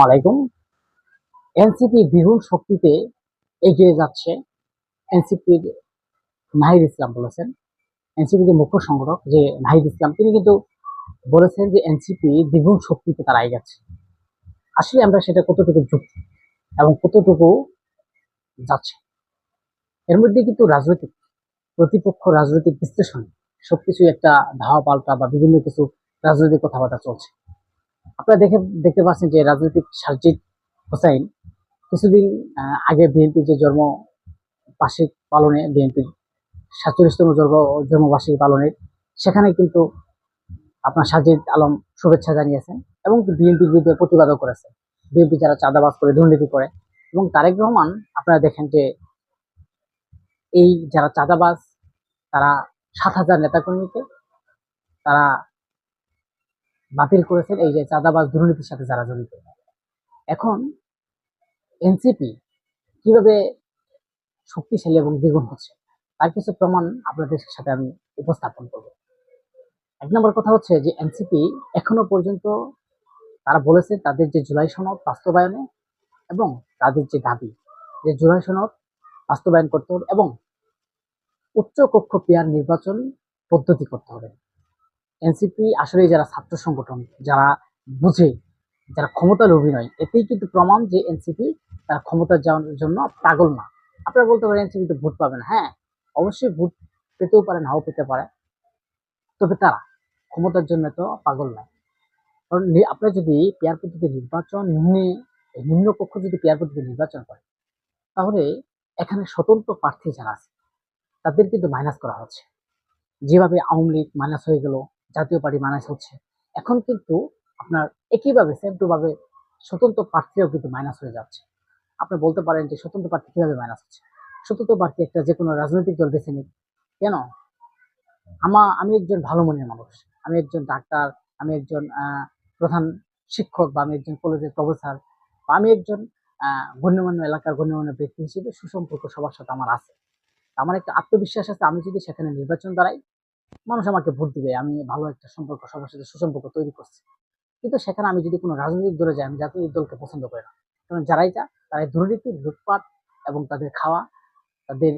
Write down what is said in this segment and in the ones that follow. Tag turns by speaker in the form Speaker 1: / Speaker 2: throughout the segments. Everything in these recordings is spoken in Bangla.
Speaker 1: আসসালামু আলাইকুম। এনসিপি দ্বিগুণ শক্তিতে এগিয়ে যাচ্ছে এনসিপির নাহিদ ইসলাম বলেছেন। এনসিপি যে মুখ্য সংগঠক যে নাহিদ ইসলাম, তিনি কিন্তু বলেছেন যে এনসিপি দ্বিগুণ শক্তিতে তারা এগেছে আসলে আমরা সেটা কতটুকু যুক্তি এবং কতটুকু যাচ্ছে? এর মধ্যে কিন্তু রাজনৈতিক, প্রতিপক্ষ রাজনৈতিক বিশ্লেষণ সবকিছু একটা ধাওয়া পাল্টা বা বিভিন্ন কিছু রাজনৈতিক কথাবার্তা চলছে। আপনারা দেখে দেখতে পাচ্ছেন যে রাজনৈতিক সার্জিক হোসাইন কিছুদিন আগে বিএনপির যে জন্ম বার্ষিক পালনে, বিএনপির সাতচল্লিশতম জন্ম জন্মবার্ষিকী পালনের সেখানে কিন্তু আপনার সাজিদ আলম শুভেচ্ছা জানিয়েছেন এবং বিএনপির বিরুদ্ধে প্রতিবাদও করেছেন। বিএনপি যারা চাঁদাবাজ করে, দুর্নীতি করে। এবং তারেক রহমান, আপনারা দেখেন যে এই যারা চাঁদাবাজ, তারা সাত হাজার নেতাকর্মীকে, তারা বাতিল করেছেন এই যে চাঁদাবাজ দুর্নীতির সাথে যারা জড়িত। এখন এনসিপি কীভাবে শক্তিশালী এবং দ্বিগুণ হচ্ছে, তার কিছু প্রমাণ আপনাদের সাথে আমি উপস্থাপন করব। এক নম্বর কথা হচ্ছে যে এনসিপি এখনও পর্যন্ত তারা বলেছে তাদের যে জুলাই সনদ বাস্তবায়নে এবং তাদের যে দাবি যে জুলাই সনদ বাস্তবায়ন করতে হবে এবং উচ্চ কক্ষ পেয়ার নির্বাচন পদ্ধতি করতে হবে। এনসিপি আসলে যারা ছাত্র সংগঠন, যারা বুঝে, যারা ক্ষমতার অভিনয়, এতেই কিন্তু প্রমাণ যে এনসিপি তারা ক্ষমতা যাওয়ার জন্য পাগল না। আপনারা বলতে পারেন এনসিপি তো ভোট পাবেন হ্যাঁ অবশ্যই ভোট পেতেও পারে, নাও পেতে পারে। তবে তারা ক্ষমতার জন্য তো পাগল নয় কারণ আপনারা যদি পেয়ার পদ্ধতি নির্বাচন নিম্নে, নিম্ন কক্ষ যদি পেয়ার পদ্ধতি নির্বাচন করে, তাহলে এখানে স্বতন্ত্র প্রার্থী যারা আছে, তাদের কিন্তু মাইনাস করা হচ্ছে। যেভাবে আওয়ামী লীগ মাইনাস হয়ে গেল জাতীয় পার্টি মাইনাস হচ্ছে। এখন কিন্তু আপনার একইভাবে সেম টু ভাবে স্বতন্ত্র প্রার্থীরাও কিন্তু মাইনাস হয়ে যাচ্ছে। আপনি বলতে পারেন যে স্বতন্ত্র প্রার্থী কীভাবে মাইনাস হচ্ছে? স্বতন্ত্র প্রার্থী একটা যে কোনো রাজনৈতিক দল বেছে নিক। কেন? আমা, আমি একজন ভালো মনের মানুষ। আমি একজন ডাক্তার, আমি একজন প্রধান শিক্ষক বা আমি একজন কলেজের প্রফেসর বা আমি একজন গণ্যমান্য এলাকার গণ্যমান্য ব্যক্তি হিসেবে সুসম্পর্ক সবার সাথে আমার আছে। আমার একটা আত্মবিশ্বাস আছে, আমি যদি সেখানে নির্বাচন দাঁড়াই মানুষ আমাকে ভোট দিবে, আমি ভালো একটা সম্পর্ক, সবার সাথে সুসম্পর্ক তৈরি করছি। কিন্তু সেখানে আমি যদি কোনো রাজনৈতিক দলে যাই, আমি রাজনৈতিক দলকে পছন্দ করি না। কারণ যারাই যা তারা দুর্নীতি, লুটপাট এবং তাদের খাওয়া, তাদের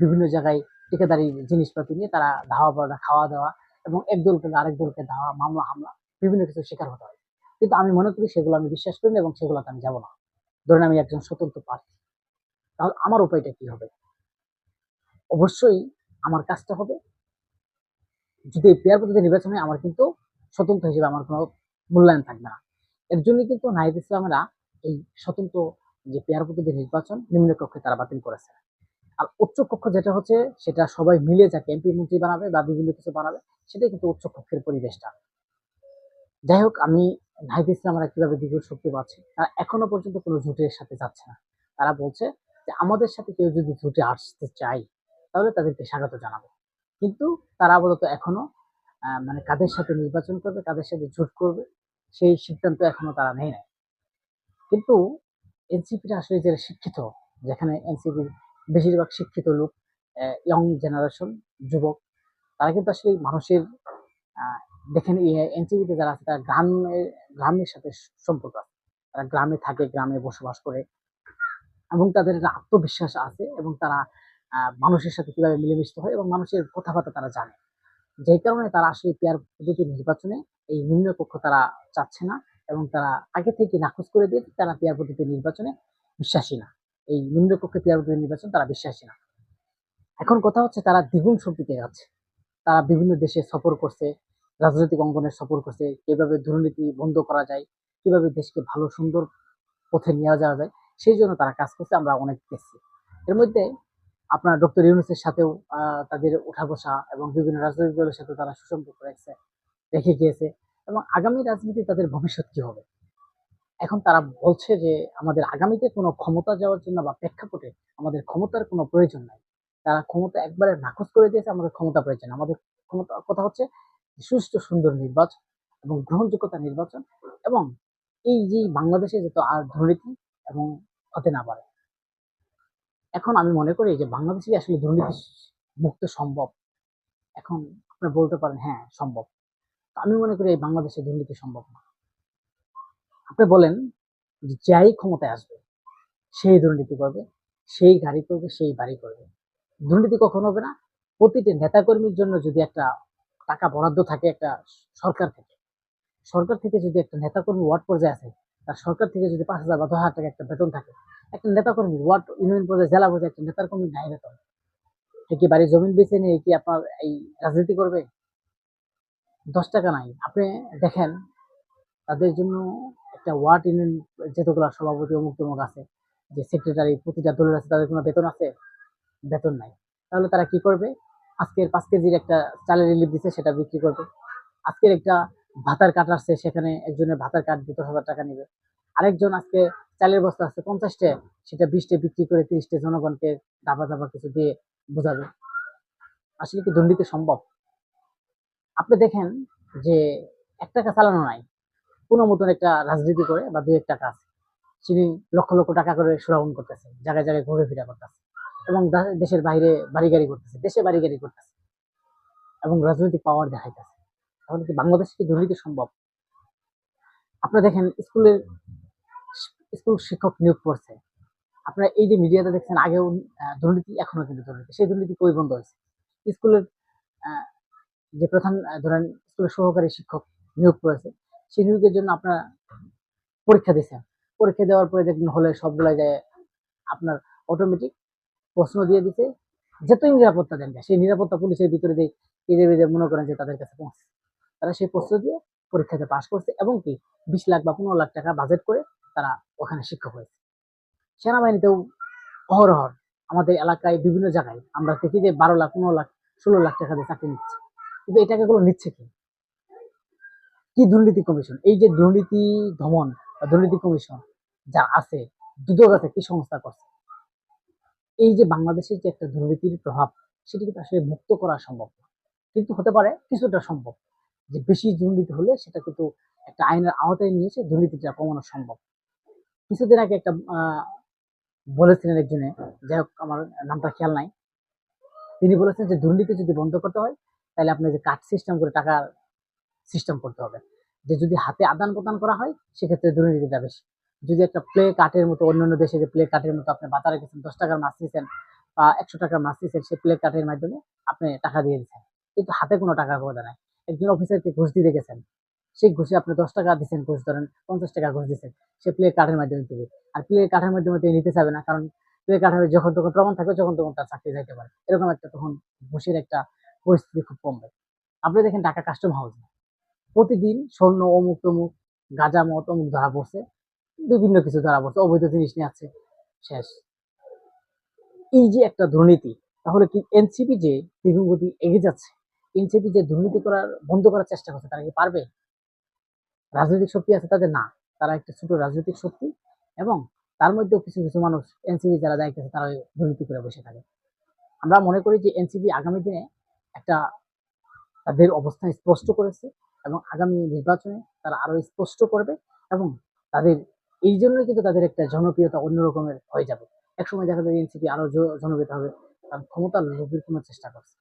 Speaker 1: বিভিন্ন জায়গায় ঠিকাদারি জিনিসপাতি নিয়ে তারা ধাওয়া পাওয়া, খাওয়া দাওয়া এবং এক দলকে আরেক দলকে ধাওয়া, মামলা, হামলা, বিভিন্ন কিছু শিকার হতে হয়। কিন্তু আমি মনে করি সেগুলো আমি বিশ্বাস করি না এবং সেগুলোতে আমি যাব না। ধরেন আমি একজন স্বতন্ত্র প্রার্থী। তাহলে আমার উপায়টা কি হবে? অবশ্যই আমার কাজটা হবে। যদি পেয়ার পদ্ধতি নির্বাচন হয়, আমার কিন্তু স্বতন্ত্র হিসেবে আমার কোনো মূল্যায়ন থাকবে না। এর জন্য কিন্তু নাহিদ ইসলামেরা এই স্বতন্ত্র যে পেয়ার পদ্ধতি নির্বাচন নিম্ন কক্ষে তারা বাতিল করেছে। আর উচ্চ কক্ষ যেটা হচ্ছে, সেটা সবাই মিলে যাকে এমপি মন্ত্রী বানাবে বা বিভিন্ন কিছু বানাবে, সেটাই কিন্তু উচ্চ কক্ষের পরিবেশটা। যাই হোক, আমি নাহিদ ইসলামরা কীভাবে দ্বিগুণ শক্তি পাচ্ছে তারা এখনও পর্যন্ত কোনো জোটের সাথে যাচ্ছে না। তারা বলছে যে, আমাদের সাথে কেউ যদি জোটে আসতে চায় তাহলে তাদেরকে স্বাগত জানাব। কিন্তু তারা আপাতত এখনও মানে কাদের সাথে নির্বাচন করবে, কাদের সাথে জোট করবে, সেই সিদ্ধান্ত এখনও তারা নেই নাই। কিন্তু এনসিপিটা আসলে যারা শিক্ষিত, যেখানে এনসিপির বেশিরভাগ শিক্ষিত লোক ইয়ং জেনারেশন যুবক, তারা কিন্তু আসলে মানুষের দেখেন এনসিপিতে যারা আছে, তারা গ্রামের গ্রামের সাথে সম্পর্ক আছে। তারা গ্রামে থাকে, গ্রামে বসবাস করে এবং তাদের আত্মবিশ্বাস আছে এবং তারা মানুষের সাথে কীভাবে মিলেমিশতে হয় এবং মানুষের কথাবার্তা তারা জানে। যে কারণে তারা আসলে পেয়ার পদ্ধতি নির্বাচনে এই নিম্ন কক্ষ তারা চাচ্ছে না এবং তারা আগে থেকে নাকচ করে দিয়ে তারা পেয়ার পদ্ধতি নির্বাচনে বিশ্বাসী না। এই নিম্ন কক্ষে পেয়ার পদ্ধতি নির্বাচন তারা বিশ্বাসী না। এখন কথা হচ্ছে তারা দ্বিগুণ শক্তিতে যাচ্ছে। তারা বিভিন্ন দেশে সফর করছে, রাজনৈতিক অঙ্গনে সফর করছে, কীভাবে দুর্নীতি বন্ধ করা যায়, কীভাবে দেশকে ভালো, সুন্দর পথে নিয়ে যাওয়া যায়, সেই জন্য তারা কাজ করছে, আমরা অনেক দেখছি। এর মধ্যে আপনার ডক্টর ইউনুসের সাথেও তাদের উঠা বসা এবং বিভিন্ন রাজনৈতিক দলের সাথে তারা সুসম্পর্ক রেখেছে, রেখে গিয়েছে এবং আগামী রাজনীতি তাদের ভবিষ্যৎ কি হবে? এখন তারা বলছে যে, আমাদের আগামীতে কোনো ক্ষমতা যাওয়ার জন্য বা প্রেক্ষাপটে আমাদের ক্ষমতার কোনো প্রয়োজন নাই। তারা ক্ষমতা একবারে নাকচ করে দিয়েছে, আমাদের ক্ষমতা প্রয়োজন আমাদের ক্ষমতা, কথা হচ্ছে সুষ্ঠু সুন্দর নির্বাচন এবং গ্রহণযোগ্যতা নির্বাচন এবং এই যে বাংলাদেশে যত আর দুর্নীতি এবং হতে না পারে। এখন আমি মনে করি যে বাংলাদেশে আসলে দুর্নীতি মুক্ত সম্ভব। এখন আপনি বলতে পারেন হ্যাঁ সম্ভব। আমি মনে করি এই বাংলাদেশে দুর্নীতি সম্ভব না। আপনি বলেন যে যাই ক্ষমতায় আসবে সেই দুর্নীতি করবে সেই গাড়ি করবে সেই বাড়ি করবে। দুর্নীতি কখনো হবে না? প্রতিটি নেতাকর্মীর জন্য যদি একটা টাকা বরাদ্দ থাকে একটা সরকার থেকে সরকার থেকে যদি একটা নেতাকর্মী ওয়ার্ড পর্যায়ে আছে তার সরকার থেকে যদি পাঁচ হাজার বা দশ হাজার টাকা একটা বেতন থাকে একটা নেতাকর্মী ওয়ার্ড ইউনিয়ন পর্যায়ে জেলা পর্যায়ে একটা নেতার কর্মী নাই বেতন কি বাড়ির জমিন বেছে নিয়ে কি আপনার এই রাজনীতি করবে? দশ টাকা নাই। আপনি দেখেন, তাদের জন্য একটা ওয়ার্ড ইউনিয়ন যেতগুলো সভাপতি অমুক তমুক আছে, যে সেক্রেটারি প্রতিটা দলের আছে, তাদের কোনো বেতন আছে? বেতন নাই। তাহলে তারা কি করবে? আজকের পাঁচ কেজির একটা চালের রিলিফ দিচ্ছে সেটা বিক্রি করবে। আজকের একটা ভাতার কার্ড আসছে, সেখানে একজনের ভাতার দিয়ে দশ হাজার টাকা নেবে। আরেকজন আজকে চালের বস্তা আসছে পঞ্চাশটা, সেটা বিশটা বিক্রি করে তিরিশটা জনগণকে দাবা দাবা কিছু দিয়ে বোঝাবে। আসলে কি দুর্নীতি সম্ভব? আপনি দেখেন যে এক টাকা চালানো নাই, কোনো মতন একটা রাজনীতি করে বা দুই এক টাকা আছে। তিনি লক্ষ লক্ষ টাকা করে সুরাউন করতেছে, জায়গায় জায়গায় ঘুরে ফিরা করতেছে এবং দেশের বাইরে বাড়ি গাড়ি করতেছে, দেশে বাড়ি গাড়ি করতেছে এবং রাজনৈতিক পাওয়ার দেখাইতেছে। তাহলে কি বাংলাদেশে কি দুর্নীতি সম্ভব? আপনারা দেখেন স্কুলের স্কুল শিক্ষক নিয়োগ করছে। আপনারা এই যে মিডিয়াতে দেখছেন, আগেও দুর্নীতি এখনও কিন্তু দুর্নীতি। সেই দুর্নীতি কই বন্ধ হয়েছে? স্কুলের যে প্রধান ধরেন স্কুলের সহকারী শিক্ষক নিয়োগ করেছে, সেই নিয়োগের জন্য আপনারা পরীক্ষা দিচ্ছেন পরীক্ষা দেওয়ার পরে দেখবেন হলে সবগুলাই যায়, আপনার অটোমেটিক প্রশ্ন দিয়ে দিতে যতই নিরাপত্তা দেন সেই নিরাপত্তা পুলিশের ভিতরে দিয়ে বেঁধে মনে করেন যে তাদের কাছে পৌঁছে। তারা সেই প্রশ্ন দিয়ে পরীক্ষাতে পাশ করছে এবং কি, বিশ লাখ বা পনেরো লাখ টাকা বাজেট করে তারা ওখানে শিক্ষক হয়েছে। সেনাবাহিনীতেও অহরহ আমাদের এলাকায় বিভিন্ন জায়গায় আমরা দেখি যে বারো লাখ, পনেরো লাখ, ষোলো লাখ টাকা দিয়ে চাকরি নিচ্ছে। কিন্তু এটাকে টাকাগুলো নিচ্ছে কি? কি দুর্নীতি কমিশন? এই যে দুর্নীতি দমন বা দুর্নীতি কমিশন যা আছে, দুদক আছে, কি সংস্থা করছে? এই যে বাংলাদেশের যে একটা দুর্নীতির প্রভাব, সেটি কিন্তু আসলে মুক্ত করা সম্ভব। কিন্তু হতে পারে কিছুটা সম্ভব। যে বেশি দুর্নীতি হলে সেটা কিন্তু একটা আইনের আওতায় নিয়ে এসে দুর্নীতিটা কমানো সম্ভব। কিছুদিন আগে একটা বলেছিলেন একজনে, যাই হোক আমার নামটা খেয়াল নাই, তিনি বলেছেন যে দুর্নীতি যদি বন্ধ করতে হয়, তাহলে আপনি যে কাট সিস্টেম করে টাকার সিস্টেম করতে হবে। যে যদি হাতে আদান প্রদান করা হয়, সেক্ষেত্রে দুর্নীতিটা বেশি। যদি একটা প্লে কার্টের মতো অন্যান্য দেশে যে প্লে কার্টের মতো আপনি বাজারে গেছেন, দশ টাকার মাছ নিয়েছেন বা একশো টাকার মাছ নিয়েছেন সেই প্লে কার্টের মাধ্যমে আপনি টাকা দিয়ে দিচ্ছেন। কিন্তু হাতে কোনো টাকা করে নাই। একজন অফিসারকে ঘুষ দিতে গেছেন। সেই ঘুষে আপনি দশ টাকা দিচ্ছেন ঘুষ, ধরেন পঞ্চাশ টাকা ঘুষ দিচ্ছেন সে প্লে কার্ডের মাধ্যমে দিবে। আর প্লে কার্ডের মাধ্যমে তিনি নিতে চাবে না, কারণ প্লে কার্ডের যখন তখন প্রমাণ থাকবে, যখন তখন তার চাকরি যাইতে পারে। এরকম একটা তখন ঘুষের একটা পরিস্থিতি খুব কমবে আপনি দেখেন ঢাকা কাস্টম হাউস প্রতিদিন স্বর্ণ, অমুক তমুক, গাঁজা মত অমুক ধরা পড়ছে, বিভিন্ন কিছু ধরা পড়ছে, অবৈধ জিনিস নিয়ে আছে, শেষ। এই যে একটা দুর্নীতি, তাহলে কি এনসিপি যে দীর্ঘগতি এগিয়ে যাচ্ছে এনসিপি যে দুর্নীতি করার, বন্ধ করার চেষ্টা করছে, তারা কি পারবে? রাজনৈতিক শক্তি আছে তাদের না। তারা একটা ছোট রাজনৈতিক শক্তি এবং তার মধ্যেও কিছু কিছু মানুষ এনসিপি যারা দায়িত্ব তারা দুর্নীতি করে বসে থাকে। আমরা মনে করি যে এনসিপি আগামী দিনে একটা তাদের অবস্থান স্পষ্ট করেছে এবং আগামী নির্বাচনে তারা আরও স্পষ্ট করবে এবং তাদের এই জন্যই কিন্তু তাদের একটা জনপ্রিয়তা অন্য রকমের হয়ে যাবে। একসময় দেখা যাবে এনসিপি আরও জনপ্রিয়তা হবে। কারণ ক্ষমতার লোভের কোনো চেষ্টা করছে